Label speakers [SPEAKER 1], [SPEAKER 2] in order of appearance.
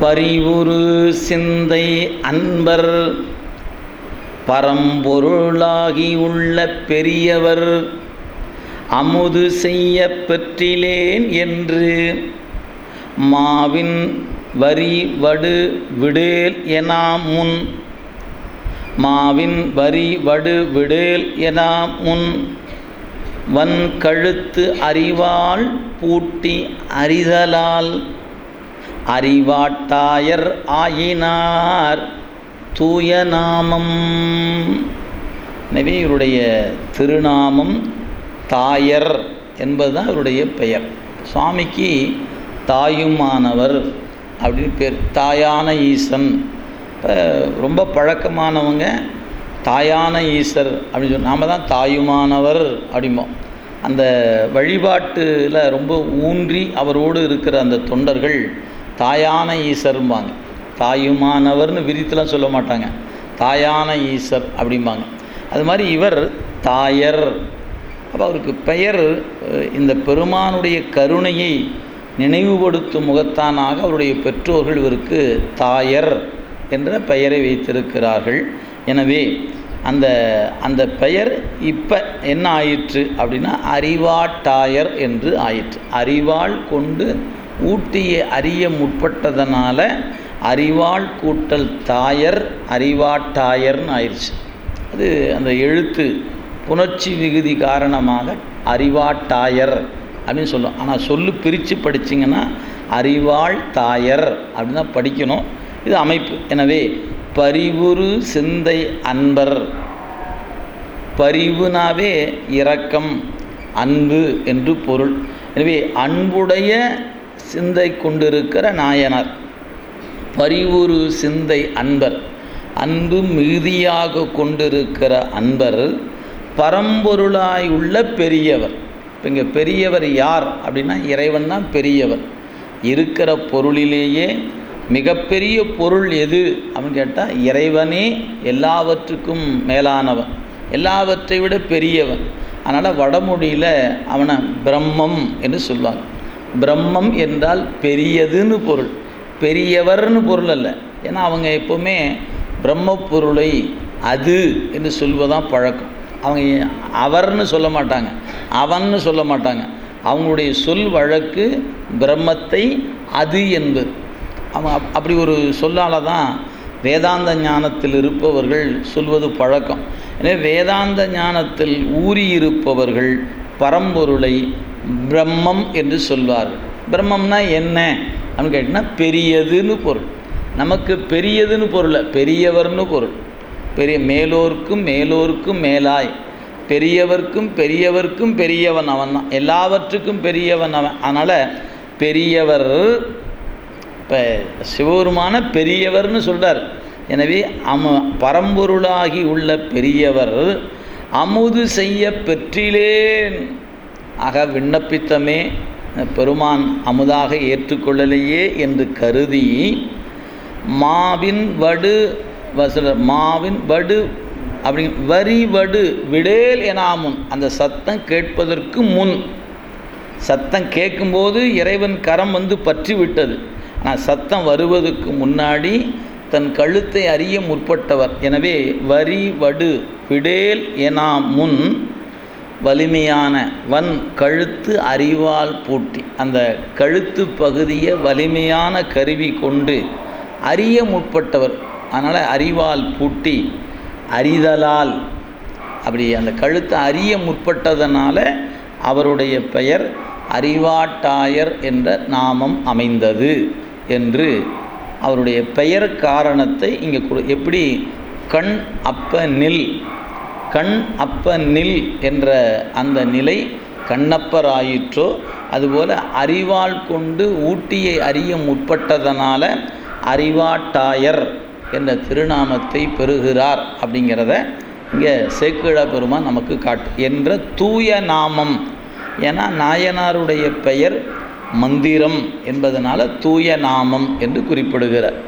[SPEAKER 1] பரிவுரு சிந்தை அன்பர். பரம்பொருளாகி உள்ள பெரியவர் அமுது செய்ய பெற்றிலேன் என்று. மாவின் வரி வடு விடேல் எனாம் முன் மாவின் வரி வடு விடேல் எனாம் முன் வன் கழுத்து அறிவாள் பூட்டி அறிதலால் அறிவாட்டாயர் ஆயினார். தூய நாமம். எனவே இவருடைய திருநாமம் தாயர் என்பதுதான் இவருடைய பெயர். சுவாமிக்கு தாயுமானவர் அப்படின்னு பேர். தாயான ஈசன். இப்போ ரொம்ப பழக்கமானவங்க தாயான ஈசர் அப்படின்னு சொல்லி நாம் தான் தாயுமானவர் அப்படிம்போம். அந்த வழிபாட்டில் ரொம்ப ஊன்றி அவரோடு இருக்கிற அந்த தொண்டர்கள் தாயான ஈஸ்வரும்பாங்க தாயுமானவர்னு விரித்துலாம் சொல்ல மாட்டாங்க. தாயான ஈசர் அப்படிம்பாங்க. அது மாதிரி இவர் தாயர். அப்போ அவருக்கு பெயர் இந்த பெருமானுடைய கருணையை நினைவுபடுத்தும் முகத்தானாக அவருடைய பெற்றோர்கள் இவருக்கு தாயர் என்ற பெயரை வைத்திருக்கிறார்கள். எனவே அந்த அந்த பெயர் இப்போ என்ன ஆயிற்று அப்படின்னா அறிவாட்டாயர் என்று ஆயிற்று. அறிவாள் கொண்டு ஊட்டியை அறிய முற்பட்டதனால அறிவாள் கூட்டல் தாயர் அறிவாட்டாயர்னு ஆயிடுச்சு. அது அந்த எழுத்து புணர்ச்சி விகுதி காரணமாக அறிவாட்டாயர் அப்படின்னு சொல்லும் ஆனால் சொல்லு பிரித்து படிச்சிங்கன்னா அறிவாள் தாயர் அப்படின்னு தான் படிக்கணும். இது அமைப்பு. எனவே பரிவுரு சிந்தை அன்பர். பரிவுனாவே இரக்கம் அன்பு என்று பொருள். எனவே அன்புடைய சிந்தை கொண்டிருக்கிற நாயனார். பரிவுரு சிந்தை அன்பர். அன்பு மிகுதியாக கொண்டிருக்கிற அன்பர் பரம்பொருளாய் உள்ள பெரியவர். இப்போ இங்கே பெரியவர் யார் அப்படின்னா இறைவன் தான் பெரியவர். இருக்கிற பொருளிலேயே மிகப்பெரிய பொருள் எது அப்படின்னு கேட்டால் இறைவனே எல்லாவற்றுக்கும் மேலானவன். எல்லாவற்றை விட பெரியவன். அதனால் வடமொழியில் அவனை பிரம்மம் என்று சொல்லுவாங்க பிரம்மம் என்றால் பெரியதுன்னு பொருள். பெரியவர்னு பொருள் அல்ல. ஏன்னா அவங்க எப்போவுமே பிரம்ம பொருளை அது என்று சொல்வதான் பழக்கம். அவங்க அவர்னு சொல்ல மாட்டாங்க. அவன்னு சொல்ல மாட்டாங்க. அவங்களுடைய சொல் வழக்கு பிரம்மத்தை அது என்பது. அவங்க அப்படி ஒரு சொல்லால் தான் வேதாந்த ஞானத்தில் இருப்பவர்கள் சொல்வது பழக்கம். எனவே வேதாந்த ஞானத்தில் ஊறியிருப்பவர்கள் பரம்பொருளை பிரம்மம் என்று சொல்வார்கள். பிரம்மம்னா என்ன? அப்படின்னு கேட்டிங்கன்னா பெரியதுன்னு பொருள். நமக்கு பெரியதுன்னு பொருள் பெரியவர்னு பொருள். பெரிய மேலோர்க்கும் மேலோர்க்கும் மேலாய். பெரியவர்க்கும் பெரியவர்க்கும் பெரியவன் அவன் தான். எல்லாவற்றுக்கும் பெரியவன் அவன். அதனால் பெரியவர் இப்போ சிவபெருமான பெரியவர்னு சொல்கிறார் எனவே அம பரம்பொருளாகி உள்ள பெரியவர் அமுது செய்ய பெற்றிலேன். ஆக விண்ணப்பித்தமே பெருமான் அமுதாக ஏற்றுக்கொள்ளலையே என்று கருதி மாவின் வடு வசல மாவின் வடு அப்படி வரி வடு விடேல் எனாமுன். அந்த சத்தம் கேட்பதற்கு முன். சத்தம் கேட்கும்போது இறைவன் கரம் வந்து பற்றி விட்டது ஆனால் சத்தம் வருவதற்கு முன்னாடி தன் கழுத்தை அறிய முற்பட்டவர். எனவே வரி வடு விடேல் எனா முன் வலிமையான வன் கழுத்து அறிவால் பூட்டி அந்த கழுத்து பகுதியை வலிமையான கருவி கொண்டு அறிய முற்பட்டவர். அதனால் அறிவால் பூட்டி அறிதலால் அப்படி அந்த கழுத்தை அறிய முற்பட்டதனால அவருடைய பெயர் அறிவாட்டாயர் என்ற நாமம் அமைந்தது என்று அவருடைய பெயர் காரணத்தை இங்கே எப்படி கண் அப்ப நில் கண் அப்ப நில் என்ற அந்த நிலை கண்ணப்பராயிற்றோ அதுபோல் அறிவால் கொண்டு ஊட்டியை அறிய முற்பட்டதனால அறிவாட்டாயர் என்ற திருநாமத்தை பெறுகிறார் அப்படிங்கிறத இங்கே சேக்கிழ பெருமான் நமக்கு காட்டு என்ற தூய நாமம். ஏன்னா நாயனாருடைய பெயர் மந்திரம் என்பதனால தூய நாமம் என்று குறிப்பிடுகிறார்.